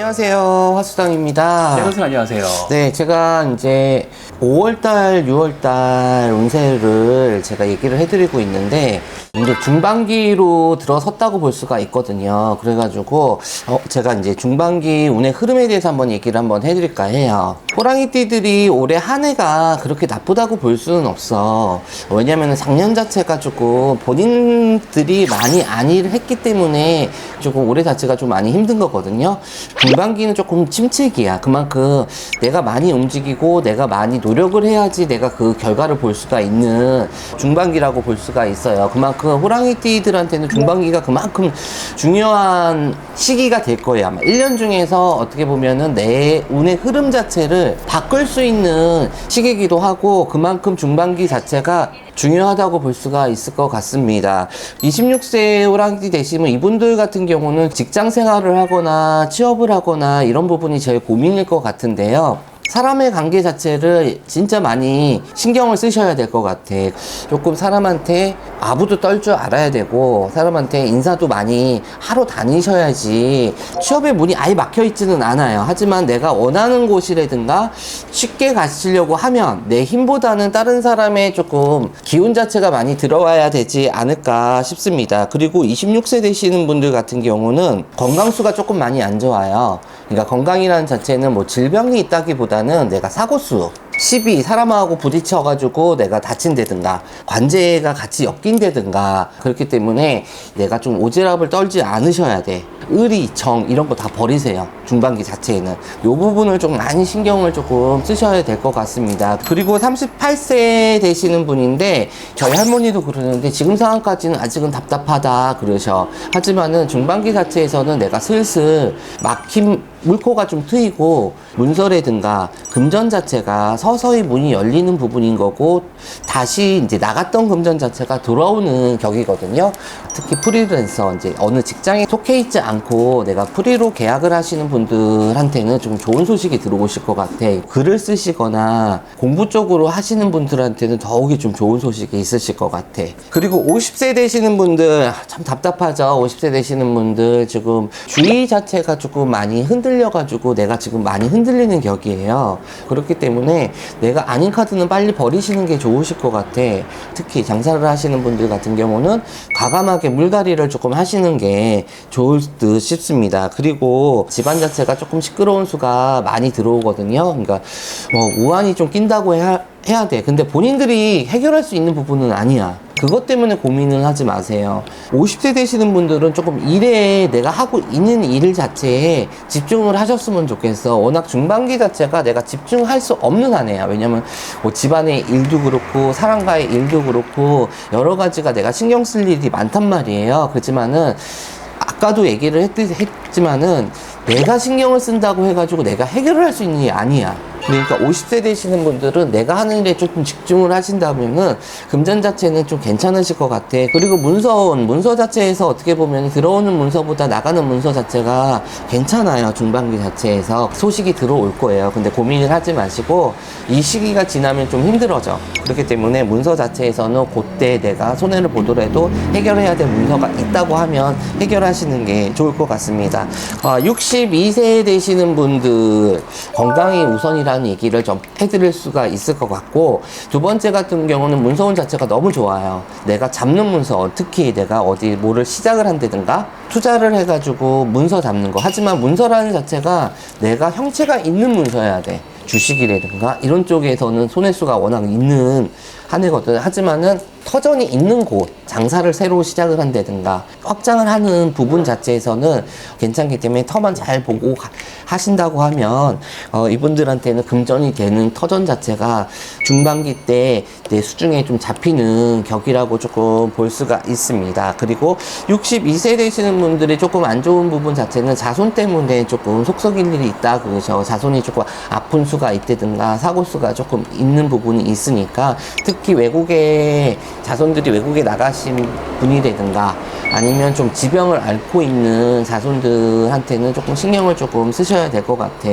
안녕하세요. 화수당입니다. 네, 선생님 안녕하세요. 네, 제가 이제 5월달, 6월달 운세를 제가 얘기를 해드리고 있는데, 이제 중반기로 들어섰다고 볼 수가 있거든요. 그래가지고, 어, 제가 이제 중반기 운의 흐름에 대해서 한번 얘기를 한번 해드릴까 해요. 호랑이띠들이 올해 한 해가 그렇게 나쁘다고 볼 수는 없어. 왜냐면 작년 자체가 조금 본인들이 많이 안일을 했기 때문에 조금 올해 자체가 좀 많이 힘든 거거든요. 중반기는 조금 침체기야. 그만큼 내가 많이 움직이고 내가 많이 노력을 해야지 내가 그 결과를 볼 수가 있는 중반기라고 볼 수가 있어요. 그만큼 호랑이띠들한테는 중반기가 그만큼 중요한 시기가 될 거예요. 아마 1년 중에서 어떻게 보면은 내 운의 흐름 자체를 바꿀 수 있는 시기이기도 하고 그만큼 중반기 자체가 중요하다고 볼 수가 있을 것 같습니다. 26세 호랑이띠 되시면 이분들 같은 경우는 직장 생활을 하거나 취업을 하거나 이런 부분이 제일 고민일 것 같은데요. 사람의 관계 자체를 진짜 많이 신경을 쓰셔야 될 것 같아. 조금 사람한테 아부도 떨 줄 알아야 되고, 사람한테 인사도 많이 하러 다니셔야지. 취업의 문이 아예 막혀 있지는 않아요. 하지만 내가 원하는 곳이라든가 쉽게 가시려고 하면 내 힘보다는 다른 사람의 조금 기운 자체가 많이 들어와야 되지 않을까 싶습니다. 그리고 26세 되시는 분들 같은 경우는 건강수가 조금 많이 안 좋아요. 그러니까 건강이라는 자체는 뭐 질병이 있다기보다는 내가 사고수, 시비, 사람하고 부딪혀 가지고 내가 다친다든가, 관제가 같이 엮인다든가, 그렇기 때문에 내가 좀 오지랖을 떨지 않으셔야 돼. 의리, 정, 이런 거 다 버리세요. 중반기 자체에는. 요 부분을 좀 많이 신경을 조금 쓰셔야 될 것 같습니다. 그리고 38세 되시는 분인데, 저희 할머니도 그러는데, 지금 상황까지는 아직은 답답하다, 그러셔. 하지만은 중반기 자체에서는 내가 슬슬 막힘, 물코가 좀 트이고 문서라든가 금전 자체가 서서히 문이 열리는 부분인 거고 다시 이제 나갔던 금전 자체가 돌아오는 격이거든요. 특히 프리랜서 이제 어느 직장에 속해 있지 않고 내가 프리로 계약을 하시는 분들한테는 좀 좋은 소식이 들어오실 것 같아. 글을 쓰시거나 공부 쪽으로 하시는 분들한테는 더욱이 좀 좋은 소식이 있으실 것 같아. 그리고 50세 되시는 분들 참 답답하죠. 50세 되시는 분들 지금 주의 자체가 조금 많이 흔들 려가지고 내가 지금 많이 흔들리는 격이에요. 그렇기 때문에 내가 아닌 카드는 빨리 버리시는 게 좋으실 것 같아. 특히 장사를 하시는 분들 같은 경우는 과감하게 물갈이를 조금 하시는 게 좋을 듯 싶습니다. 그리고 집안 자체가 조금 시끄러운 수가 많이 들어오거든요. 그러니까 뭐 우환이 좀 낀다고 해야, 해야 돼. 근데 본인들이 해결할 수 있는 부분은 아니야. 그것 때문에 고민을 하지 마세요. 50세 되시는 분들은 조금 일에 내가 하고 있는 일 자체에 집중을 하셨으면 좋겠어. 워낙 중반기 자체가 내가 집중할 수 없는 한 해야. 왜냐면 뭐 집안의 일도 그렇고 사람과의 일도 그렇고 여러 가지가 내가 신경 쓸 일이 많단 말이에요. 그렇지만은 아까도 얘기를 했, 했지만은 내가 신경을 쓴다고 해가지고 내가 해결을 할 수 있는 일이 아니야. 그러니까 50세 되시는 분들은 내가 하는 일에 조금 집중을 하신다면은 금전 자체는 좀 괜찮으실 것 같아. 그리고 문서원, 문서 자체에서 어떻게 보면 들어오는 문서보다 나가는 문서 자체가 괜찮아요. 중반기 자체에서 소식이 들어올 거예요. 근데 고민을 하지 마시고 이 시기가 지나면 좀 힘들어져. 그렇기 때문에 문서 자체에서는 그때 내가 손해를 보더라도 해결해야 될 문서가 있다고 하면 해결하시는 게 좋을 것 같습니다. 아, 62세 되시는 분들 건강이 우선이라 는 얘기를 좀 해드릴 수가 있을 것 같고 두 번째 같은 경우는 문서원 자체가 너무 좋아요. 내가 잡는 문서 특히 내가 어디 뭐를 시작을 한다든가 투자를 해가지고 문서 잡는 거 하지만 문서라는 자체가 내가 형체가 있는 문서여야 돼. 주식이라든가 이런 쪽에서는 손해수가 워낙 있는 한 해거든. 하지만은 터전이 있는 곳, 장사를 새로 시작을 한다든가 확장을 하는 부분 자체에서는 괜찮기 때문에 터만 잘 보고 가- 하신다고 하면 어, 이분들한테는 금전이 되는 터전 자체가 중반기 때 내 수중에 좀 잡히는 격이라고 조금 볼 수가 있습니다. 그리고 62세 되시는 분들이 조금 안 좋은 부분 자체는 자손 때문에 조금 속썩일 일이 있다 그러죠. 자손이 조금 아픈 수가 있다든가 사고 수가 조금 있는 부분이 있으니까 특히 특히 외국에 자손들이 외국에 나가신 분이라든가 아니면 좀 지병을 앓고 있는 자손들한테는 조금 신경을 조금 쓰셔야 될 것 같아.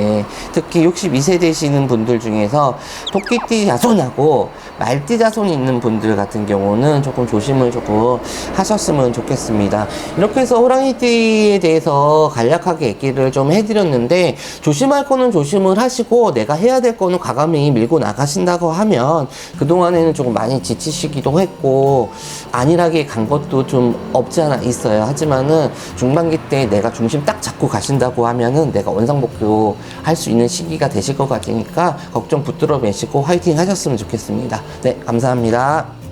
특히 62세 되시는 분들 중에서 토끼띠 자손하고 말띠 자손이 있는 분들 같은 경우는 조금 조심을 조금 하셨으면 좋겠습니다. 이렇게 해서 호랑이띠에 대해서 간략하게 얘기를 좀 해드렸는데 조심할 거는 조심을 하시고 내가 해야 될 거는 과감히 밀고 나가신다고 하면 그동안 조금 많이 지치시기도 했고 안일하게 간 것도 좀 없지 않아 있어요. 하지만은 중반기 때 내가 중심 딱 잡고 가신다고 하면은 내가 원상복구 할 수 있는 시기가 되실 것 같으니까 걱정 붙들어 매시고 화이팅 하셨으면 좋겠습니다. 네, 감사합니다.